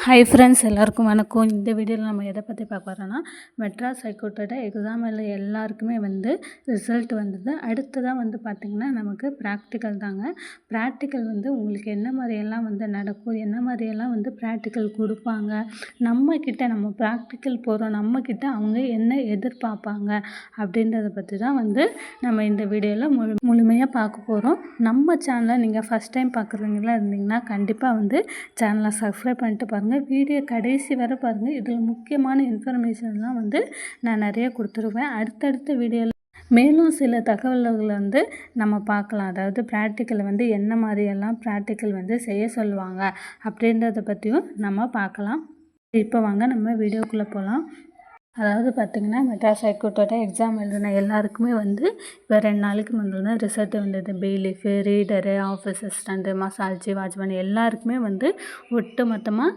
Hi friends எல்லாருக்கும் வணக்கம். இந்த வீடியோவில் நம்ம எதை பற்றி பார்க்க வரோன்னா மெட்ராஸ் ஹைகோர்ட்டோட எக்ஸாம் எல்லாருக்குமே வந்து ரிசல்ட் வந்தது. அடுத்ததாக வந்து பார்த்திங்கன்னா நமக்கு ப்ராக்டிக்கல் தாங்க. ப்ராக்டிக்கல் வந்து உங்களுக்கு என்ன மாதிரியெல்லாம் வந்து நடக்கும் என்ன மாதிரியெல்லாம் வந்து ப்ராக்டிக்கல் கொடுப்பாங்க நம்மக்கிட்ட நம்ம ப்ராக்டிக்கல் போகிறோம் நம்மக்கிட்ட அவங்க என்ன எதிர்பார்ப்பாங்க அப்படின்றத பற்றி தான் வந்து நம்ம இந்த வீடியோவில் முழு முழுமையாக பார்க்க போகிறோம் நம்ம சேனலை நீங்கள் ஃபஸ்ட் டைம் பார்க்குறீங்களா இருந்தீங்கன்னா கண்டிப்பாக வந்து சேனலை சப்ஸ்கிரைப் பண்ணிட்டு பாருங்கள் பாருங்கள் வீடியோ கடைசி வரை பாருங்கள் இதில் முக்கியமான இன்ஃபர்மேஷன்லாம் வந்து நான் நிறைய கொடுத்துருவேன். அடுத்தடுத்த வீடியோவில் மேலும் சில தகவல்களை வந்து நம்ம பார்க்கலாம். அதாவது ப்ராக்டிக்கல் வந்து என்ன மாதிரியெல்லாம் ப்ராக்டிக்கல் வந்து செய்ய சொல்லுவாங்க அப்படின்றத பற்றியும் நம்ம பார்க்கலாம். இப்போ வாங்க நம்ம வீடியோக்குள்ளே போகலாம் அதாவது பார்த்திங்கன்னா மெட்ராஸ் ஹைகோர்ட்டோட எக்ஸாம் எழுதின எல்லாருக்குமே வந்து இப்போ ரெண்டு நாளைக்கு முன்னாடி தான் ரிசல்ட் வந்தது. பெய்லிஃபு ரீடரு ஆஃபீஸ் அசிஸ்டண்ட்டு மசாஜி வாட்ச்மேன் எல்லாருக்குமே வந்து ஒட்டு மொத்தமாக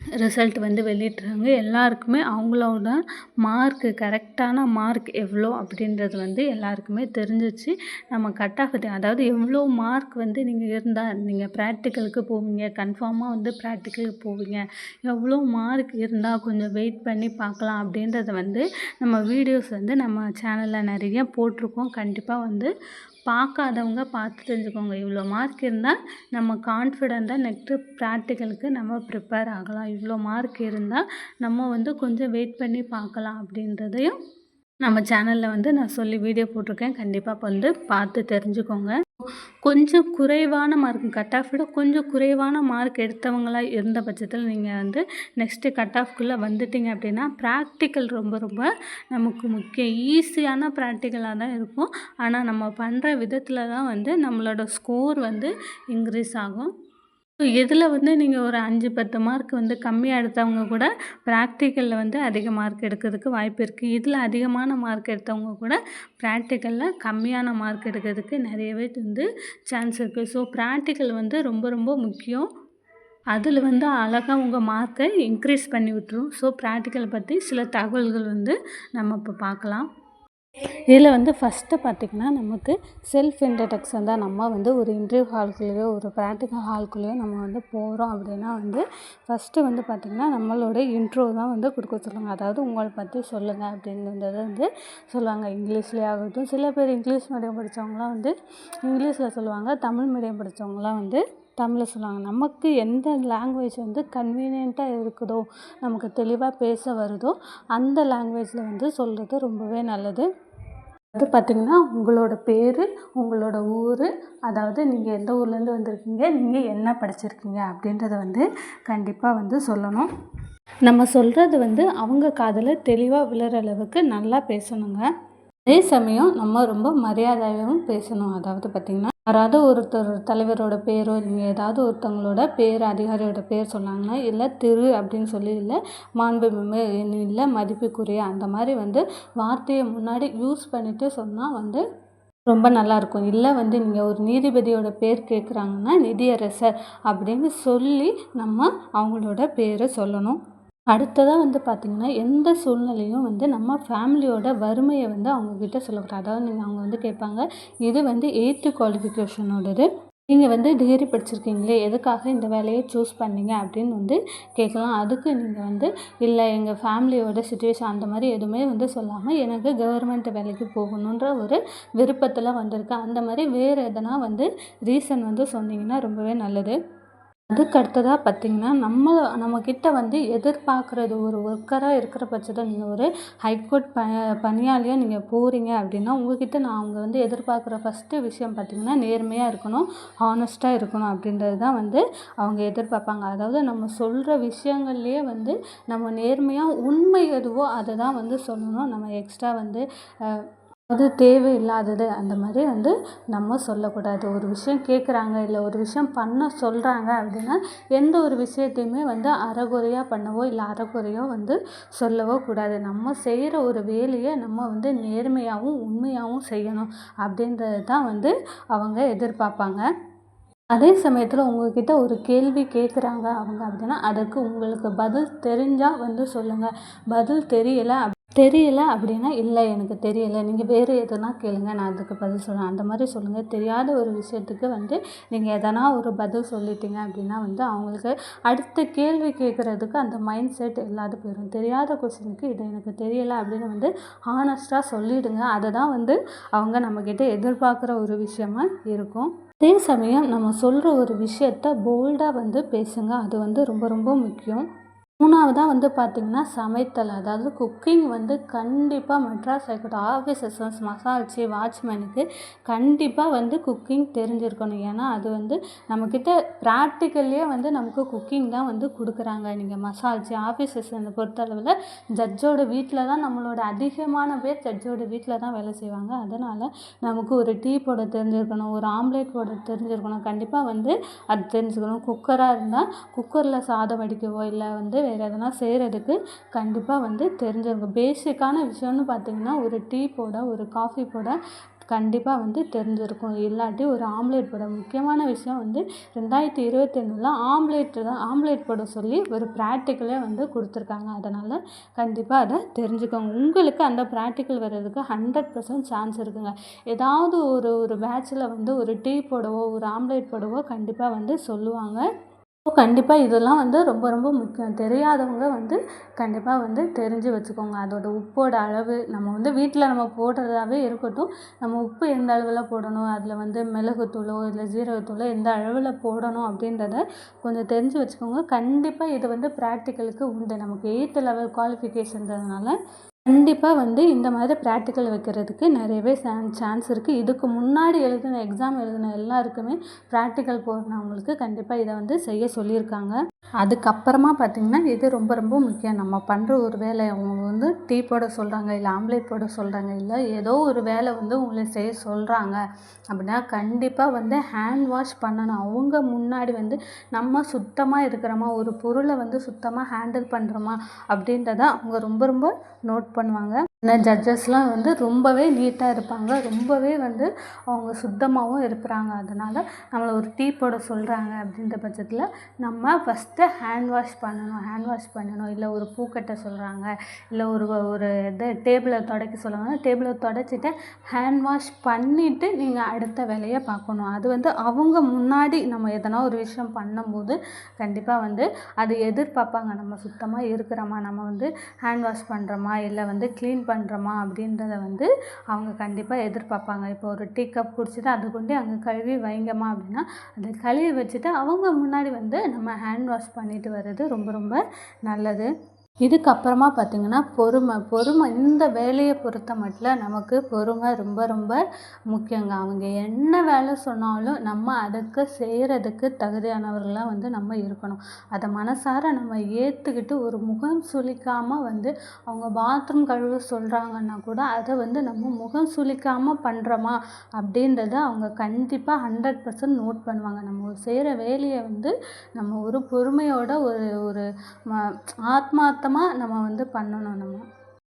ரிசல்ட் வந்து வெளியிட்றாங்க. எல்லாருக்குமே அவங்களோட மார்க்கு கரெக்டான மார்க் எவ்வளோ அப்படின்றது வந்து எல்லாருக்குமே தெரிஞ்சிச்சு. நம்ம கட் ஆஃப் அதாவது எவ்வளோ மார்க் வந்து நீங்கள் இருந்தால் நீங்கள் ப்ராக்டிக்கலுக்கு போவீங்க கன்ஃபார்மாக வந்து ப்ராக்டிக்கலுக்கு போவீங்க. எவ்வளோ மார்க் இருந்தால் கொஞ்சம் வெயிட் பண்ணி பார்க்கலாம் அப்படின்றத வந்து நம்ம வீடியோஸ் வந்து நம்ம சேனலில் நிறைய போட்டிருக்கோம். கண்டிப்பாக வந்து பார்க்காதவங்க பார்த்து தெரிஞ்சுக்கோங்க. இவ்வளோ மார்க் இருந்தால் நம்ம கான்ஃபிடெண்ட்டாக நெக்ஸ்ட்டு ப்ராக்டிக்கலுக்கு நம்ம ப்ரிப்பேர் ஆகலாம். இவ்வளோ மார்க் இருந்தால் நம்ம வந்து கொஞ்சம் வெயிட் பண்ணி பார்க்கலாம் அப்படின்றதையும் நம்ம சேனலில் வந்து நான் சொல்லி வீடியோ போட்டிருக்கேன். கண்டிப்பாக வந்து பார்த்து தெரிஞ்சுக்கோங்க. கொஞ்சம் குறைவான மார்க் கட் ஆஃப் விட கொஞ்சம் குறைவான மார்க் எடுத்தவங்களாக இருந்த பட்சத்தில் நீங்கள் வந்து நெக்ஸ்ட்டு கட் ஆஃப்குள்ளே வந்துட்டீங்க அப்படின்னா ப்ராக்டிக்கல் ரொம்ப ரொம்ப நமக்கு முக்கியம். ஈஸியான ப்ராக்டிக்கலாக தான் இருக்கும். ஆனால் நம்ம பண்ணுற விதத்தில் தான் வந்து நம்மளோட ஸ்கோர் வந்து இன்க்ரீஸ் ஆகும். ஸோ இதில் வந்து நீங்கள் ஒரு அஞ்சு பத்து மார்க் வந்து கம்மியாக எடுத்தவங்க கூட ப்ராக்டிக்கலில் வந்து அதிக மார்க் எடுக்கிறதுக்கு வாய்ப்பு இருக்குது இதில் அதிகமான மார்க் எடுத்தவங்க கூட ப்ராக்டிக்கலில் கம்மியான மார்க் எடுக்கிறதுக்கு நிறையவே வந்து சான்ஸ் இருக்குது ஸோ ப்ராக்டிக்கல் வந்து ரொம்ப ரொம்ப முக்கியம். அதில் வந்து அழகாக உங்கள் மார்க்கை இன்க்ரீஸ் பண்ணி விட்டுரும். ஸோ ப்ராக்டிக்கலை பற்றி சில தகவல்கள் வந்து நம்ம இப்போ பார்க்கலாம். இதில் வந்து ஃபஸ்ட்டு பார்த்திங்கன்னா நமக்கு செல்ஃப் இன்ட்ரடக்ஷன் தான். நம்ம வந்து ஒரு இன்டர்வியூ ஹால்குள்ளேயோ ஒரு ப்ராக்டிக்கல் ஹால்குள்ளேயோ நம்ம வந்து போகிறோம் அப்படின்னா வந்து ஃபஸ்ட்டு வந்து பார்த்திங்கன்னா நம்மளோட இன்ட்ரோ தான் வந்து கொடுக்க சொல்லுவாங்க. அதாவது உங்களை பற்றி சொல்லுங்கள் அப்படின்றத வந்து சொல்லுவாங்க. இங்கிலீஷ்லேயே ஆகட்டும் சில பேர் இங்கிலீஷ் மீடியம் படித்தவங்களாம் வந்து இங்கிலீஷில் சொல்லுவாங்க. தமிழ் மீடியம் படித்தவங்களாம் வந்து தமிழில் சொல்லுவாங்க. நமக்கு எந்த லாங்குவேஜ் வந்து கன்வீனியண்ட்டாக இருக்குதோ நமக்கு தெளிவாக பேச வருதோ அந்த லாங்குவேஜில் வந்து சொல்கிறது ரொம்பவே நல்லது. அது பார்த்திங்கன்னா உங்களோட பேர் உங்களோட ஊர் அதாவது நீங்கள் எந்த ஊர்லேருந்து வந்திருக்கீங்க நீங்கள் என்ன படிச்சிருக்கீங்க அப்படின்றத வந்து கண்டிப்பாக வந்து சொல்லணும். நம்ம சொல்கிறது வந்து அவங்க காதில் தெளிவாக விழுற அளவுக்கு நல்லா பேசணுங்க. அதே சமயம் நம்ம ரொம்ப மரியாதையாகவும் பேசணும். அதாவது பார்த்திங்கன்னா யாராவது ஒருத்தர் தலைவரோட பேரோ நீங்கள் ஏதாவது ஒருத்தவங்களோட பேர் அதிகாரியோட பேர் சொன்னாங்கன்னா இல்லை திரு அப்படின்னு சொல்லி இல்லை மாண்புமிகு இல்லை மதிப்புக்குரிய அந்த மாதிரி வந்து வார்த்தையை முன்னாடி யூஸ் பண்ணிவிட்டு சொன்னால் வந்து ரொம்ப நல்லாயிருக்கும். இல்லை வந்து நீங்கள் ஒரு நீதிபதியோட பேர் கேட்குறாங்கன்னா நிதியரசர் அப்படின்னு சொல்லி நம்ம அவங்களோட பேரை சொல்லணும். அடுத்ததாக வந்து பார்த்திங்கன்னா எந்த சூழ்நிலையும் வந்து நம்ம ஃபேமிலியோட வறுமையை வந்து அவங்கக்கிட்ட சொல்லக்கூடாது அதாவது நீங்கள் அவங்க வந்து கேட்பாங்க இது வந்து எயித்து குவாலிஃபிகேஷனோடது நீங்கள் வந்து டிகிரி படிச்சிருக்கீங்களே எதுக்காக இந்த வேலையை சூஸ் பண்ணீங்க? அப்படின்னு வந்து கேட்கலாம். அதுக்கு நீங்கள் வந்து இல்லை எங்கள் ஃபேமிலியோட சுச்சுவேஷன் அந்த மாதிரி எதுவுமே வந்து சொல்லாமல் எனக்கு கவர்மெண்ட் வேலைக்கு போகணுன்ற ஒரு விருப்பத்தில் வந்திருக்கேன். அந்த மாதிரி வேறு எதனா வந்து ரீசன் வந்து சொன்னீங்கன்னா ரொம்பவே நல்லது. அதுக்கு அடுத்ததாக பார்த்திங்கன்னா நம்ம நம்மக்கிட்ட வந்து எதிர்பார்க்குறது ஒரு ஒர்க்கராக இருக்கிற பட்சத்தில் நீங்கள் ஒரு ஹைகோர்ட் ப பணியாளியாக நீங்கள் போகிறீங்க அப்படின்னா உங்கள்கிட்ட நான் அவங்க வந்து எதிர்பார்க்குற ஃபஸ்ட்டு விஷயம் பார்த்திங்கன்னா நேர்மையாக இருக்கணும் ஹானஸ்ட்டாக இருக்கணும் அப்படின்றது தான் வந்து அவங்க எதிர்பார்ப்பாங்க. அதாவது நம்ம சொல்கிற விஷயங்கள்லேயே வந்து நம்ம நேர்மையாக உண்மை எதுவோ அதை தான் வந்து சொல்லணும். நம்ம எக்ஸ்ட்ரா வந்து அது தேவையில்லாதது. அந்த மாதிரி வந்து நம்ம சொல்லக்கூடாது. ஒரு விஷயம் கேட்குறாங்க இல்லை ஒரு விஷயம் பண்ண சொல்கிறாங்க அப்படின்னா எந்த ஒரு விஷயத்தையுமே வந்து அறகுறையாக பண்ணவோ இல்லை அறகுறையோ வந்து சொல்லவோ கூடாது. நம்ம செய்கிற ஒரு வேலையை நம்ம வந்து நேர்மையாகவும் உண்மையாகவும் செய்யணும் அப்படின்றது தான் வந்து அவங்க எதிர்பார்ப்பாங்க. அதே சமயத்தில் உங்கள்கிட்ட ஒரு கேள்வி கேட்குறாங்க அவங்க அப்படின்னா அதுக்கு உங்களுக்கு பதில் தெரிஞ்சால் வந்து சொல்லுங்கள் பதில் தெரியலை தெரியல அப்படின்னா இல்லை எனக்கு தெரியல. நீங்கள் வேறு எதுனா கேளுங்க. நான் அதுக்கு பதில் சொல்கிறேன் அந்த மாதிரி சொல்லுங்கள் தெரியாத ஒரு விஷயத்துக்கு வந்து நீங்கள் எதனா ஒரு பதில் சொல்லிட்டீங்க அப்படின்னா வந்து அவங்களுக்கு அடுத்த கேள்வி கேட்குறதுக்கு அந்த மைண்ட் செட் இல்லாத போயிடும் தெரியாத கொஸ்டினுக்கு இது எனக்கு தெரியலை அப்படின்னு வந்து ஹானஸ்ட்டாக சொல்லிவிடுங்க அதை தான் வந்து அவங்க நம்மக்கிட்ட எதிர்பார்க்குற ஒரு விஷயமா இருக்கும். அதே சமயம் நம்ம சொல்கிற ஒரு விஷயத்த போல்டாக வந்து பேசுங்க. அது வந்து ரொம்ப ரொம்ப முக்கியம். மூணாவதாக வந்து பார்த்திங்கன்னா சமைத்தல். அதாவது குக்கிங் வந்து கண்டிப்பாக மெட்ராஸ் ஹைகோர்ட் ஆஃபீஸர்ஸ் மசால்ச்சி வாட்ச்மேனுக்கு கண்டிப்பாக வந்து குக்கிங் தெரிஞ்சிருக்கணும். ஏன்னா அது வந்து நம்மக்கிட்ட ப்ராக்டிக்கல்லே வந்து நமக்கு குக்கிங் தான் வந்து கொடுக்குறாங்க. நீங்கள் மசால்ச்சி ஆஃபீஸர்ஸ் பொறுத்தளவில் ஜட்ஜோட வீட்டில் தான் நம்மளோட அதிகமான பேர் ஜட்ஜோட வீட்டில் தான் வேலை செய்வாங்க. அதனால் நமக்கு ஒரு டீ போட தெரிஞ்சிருக்கணும் ஒரு ஆம்லேட் போட தெரிஞ்சிருக்கணும். கண்டிப்பாக வந்து அது தெரிஞ்சுக்கணும். குக்கராக இருந்தால் குக்கரில் சாதம் வடிக்கவோ இல்லை வந்து வேறு எதனா செய்கிறதுக்கு கண்டிப்பாக வந்து தெரிஞ்சிருக்கும் பேசிக்கான விஷயம்னு பார்த்திங்கன்னா ஒரு டீ போட ஒரு காஃபி போட கண்டிப்பாக வந்து தெரிஞ்சிருக்கும். இல்லாட்டி ஒரு ஆம்லேட் போட. முக்கியமான விஷயம் வந்து ரெண்டாயிரத்தி இருபத்தி இருபத்தொன்னில் ஆம்லேட்டு தான் ஆம்லேட் போட சொல்லி ஒரு ப்ராக்டிக்கலே வந்து கொடுத்துருக்காங்க. அதனால் கண்டிப்பாக அதை தெரிஞ்சுக்கோங்க. உங்களுக்கு அந்த ப்ராக்டிக்கல் வர்றதுக்கு ஹண்ட்ரட் பர்சன்ட் சான்ஸ் இருக்குங்க. ஏதாவது ஒரு ஒரு பேட்சில் வந்து ஒரு டீ போடவோ ஒரு ஆம்லேட் போடவோ கண்டிப்பாக வந்து சொல்லுவாங்க. ஸோ கண்டிப்பாக இதெல்லாம் வந்து ரொம்ப ரொம்ப முக்கியம். தெரியாதவங்க வந்து கண்டிப்பாக வந்து தெரிஞ்சு வச்சுக்கோங்க. அதோட உப்போட அளவு நம்ம வந்து வீட்டில் நம்ம போடுறதாவே இருக்கட்டும். நம்ம உப்பு எந்த அளவில் போடணும்? அதில் வந்து மிளகுத்தூளோ இல்லை ஜீரகத்தூளோ எந்த அளவில் போடணும் அப்படின்றத கொஞ்சம் தெரிஞ்சு வச்சுக்கோங்க. கண்டிப்பாக இது வந்து ப்ராக்டிக்கலுக்கு உண்டு. நமக்கு எயித்து லெவல் குவாலிஃபிகேஷன்றதுனால கண்டிப்பாக வந்து இந்த மாதிரி ப்ராக்டிக்கல் வைக்கிறதுக்கு நிறையவே சான்ஸ் இருக்குது இதுக்கு முன்னாடி எழுதின எக்ஸாம் எழுதின எல்லாருக்குமே ப்ராக்டிக்கல் போகிறவங்களுக்கு கண்டிப்பாக இதை வந்து செய்ய சொல்லியிருக்காங்க. அதுக்கப்புறமா பார்த்திங்கன்னா இது ரொம்ப ரொம்ப முக்கியம்? நம்ம பண்ணுற ஒரு வேலை அவங்க வந்து டீ போட சொல்கிறாங்க இல்லை ஆம்லேட் போட சொல்கிறாங்க இல்லை ஏதோ ஒரு வேலை வந்து உங்களை செய்ய சொல்கிறாங்க அப்படின்னா கண்டிப்பாக வந்து ஹேண்ட் வாஷ் பண்ணணும். அவங்க முன்னாடி வந்து நம்ம சுத்தமாக இருக்கிறோமா? ஒரு பொருளை வந்து சுத்தமாக ஹேண்டில் பண்ணுறோமா அப்படின்றத அவங்க ரொம்ப ரொம்ப நோட் பண்ணுவாங்க. இந்த ஜட்ஜஸ்லாம் வந்து ரொம்பவே நீட்டாக இருப்பாங்க. ரொம்பவே வந்து அவங்க சுத்தமாகவும் இருக்கிறாங்க அதனால் நம்மளை ஒரு டீ போட சொல்கிறாங்க அப்படின்ற பட்சத்தில் நம்ம ஃபஸ்ட்டு ஹேண்ட் வாஷ் பண்ணணும். ஹேண்ட் வாஷ் பண்ணணும். இல்லை ஒரு பூ கட்ட சொல்கிறாங்க இல்லை ஒரு ஒரு இது டேபிளை துடைக்க சொல்கிறாங்க டேபிளை துடைச்சிட்டு ஹேண்ட் வாஷ் பண்ணிவிட்டு நீங்கள் அடுத்த வேலையை பார்க்கணும். அது வந்து அவங்க முன்னாடி நம்ம எதனா ஒரு விஷயம் பண்ணும்போது கண்டிப்பாக வந்து அது எதிர்பார்ப்பாங்க. நம்ம சுத்தமாக இருக்கிறோமா? நம்ம வந்து ஹேண்ட் வாஷ் பண்ணுறோமா இல்லை வந்து க்ளீன் பண்ணுறோமா அப்படின்றத வந்து அவங்க கண்டிப்பாக எதிர்பார்ப்பாங்க. இப்போ ஒரு டீ கப் குடிச்சிட்டு அது கொண்டு அங்கே கழுவி வைங்கம்மா அப்படின்னா அதை கழுவி வச்சுட்டு அவங்க முன்னாடி வந்து நம்ம ஹேண்ட் வாஷ் பண்ணிட்டு வர்றது ரொம்ப ரொம்ப நல்லது. இதுக்கப்புறமா பார்த்திங்கன்னா பொறுமை பொறுமை இந்த வேலையை பொறுத்த மட்டும் நமக்கு பொறுமை ரொம்ப ரொம்ப முக்கியங்க. அவங்க என்ன வேலை சொன்னாலும் நம்ம அதுக்கு செய்கிறதுக்கு தகுதியானவர்களாக வந்து நம்ம இருக்கணும். அதை மனசார நம்ம ஏற்றுக்கிட்டு ஒரு முகம் சுளிக்காமல் வந்து அவங்க பாத்ரூம் கழுவ சொல்கிறாங்கன்னா கூட அதை வந்து நம்ம முகம் சுளிக்காமல் பண்ணுறோமா அப்படின்றத அவங்க கண்டிப்பாக ஹண்ட்ரட் பர்சன்ட் நோட் பண்ணுவாங்க. நம்ம செய்கிற வேலையை வந்து நம்ம ஒரு பொறுமையோட ஒரு ஒரு ஆத்மார்த்த சுத்தமாக நம்ம வந்து பண்ணணும் நம்ம.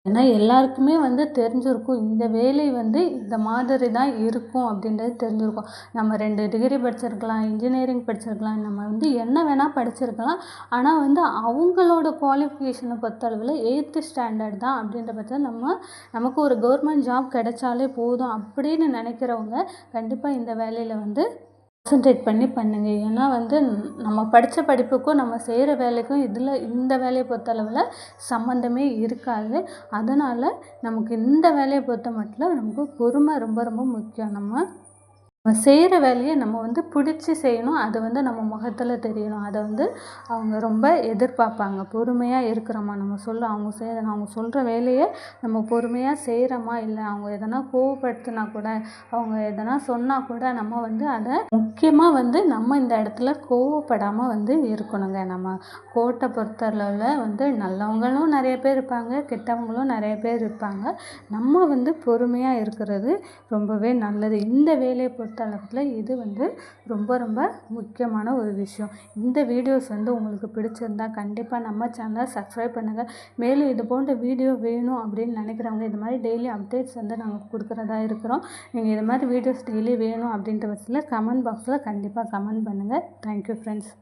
ஏன்னா எல்லாருக்குமே வந்து தெரிஞ்சிருக்கும். இந்த வேலை வந்து இந்த மாதிரி தான் இருக்கும் அப்படின்றது தெரிஞ்சிருக்கும். நம்ம ரெண்டு டிகிரி படிச்சிருக்கலாம் இன்ஜினியரிங் படிச்சிருக்கலாம். நம்ம வந்து என்ன வேணால் படிச்சிருக்கலாம். ஆனால் வந்து அவங்களோட குவாலிஃபிகேஷனை பொறுத்தளவில் எயித்து ஸ்டாண்டர்ட் தான் அப்படின்ற பட்சத்தில் நம்ம நமக்கு ஒரு கவர்மெண்ட் ஜாப் கிடைச்சாலே போதும் அப்படின்னு நினைக்கிறவங்க கண்டிப்பாக இந்த வேலையில் வந்து கான்சன்ட்ரேட் பண்ணி பண்ணுங்கள் ஏன்னா வந்து நம்ம படித்த படிப்புக்கும் நம்ம செய்கிற வேலைக்கும் இதில் இந்த வேலையை பொறுத்தளவில் சம்மந்தமே இருக்காது. அதனால் நமக்கு இந்த வேலையை பொறுத்த மட்டும் நமக்கு பொறுமை ரொம்ப ரொம்ப முக்கியம். நம்ம நம்ம செய்கிற வேலையை நம்ம வந்து பிடிச்சி செய்யணும். அது வந்து நம்ம முகத்தில் தெரியணும். அதை வந்து அவங்க ரொம்ப எதிர்பார்ப்பாங்க. பொறுமையாக இருக்கிறோமா? நம்ம சொல்ல அவங்க செய்கிற அவங்க சொல்கிற வேலையை நம்ம பொறுமையாக செய்கிறோமா இல்லை அவங்க எதனா கோவப்படுத்தினா கூட அவங்க எதனா சொன்னால் கூட நம்ம வந்து அதை முக்கியமாக வந்து நம்ம இந்த இடத்துல கோவப்படாமல் வந்து இருக்கணுங்க. நம்ம கோட்டை பொறுத்தளவில் வந்து நல்லவங்களும் நிறைய பேர் இருப்பாங்க. கெட்டவங்களும் நிறைய பேர் இருப்பாங்க. நம்ம வந்து பொறுமையாக இருக்கிறது ரொம்பவே நல்லது. இந்த வேலையை பொறுத்த பொறுத்தளவில் இது வந்து ரொம்ப ரொம்ப முக்கியமான ஒரு விஷயம். இந்த வீடியோஸ் வந்து உங்களுக்கு பிடிச்சிருந்தா கண்டிப்பாக நம்ம சேனலை சப்ஸ்கிரைப் பண்ணுங்கள் மேலும் இது போன்ற வீடியோ வேணும் அப்படின்னு நினைக்கிறவங்க இது மாதிரி டெய்லி அப்டேட்ஸ் வந்து நாங்கள் கொடுக்குறதா இருக்கிறோம். நீங்கள் இது மாதிரி வீடியோஸ் டெய்லி வேணும் அப்படின்ற பட்சத்தில் கமெண்ட் பாக்ஸில் கண்டிப்பாக கமெண்ட் பண்ணுங்கள் தேங்க்யூ ஃப்ரெண்ட்ஸ்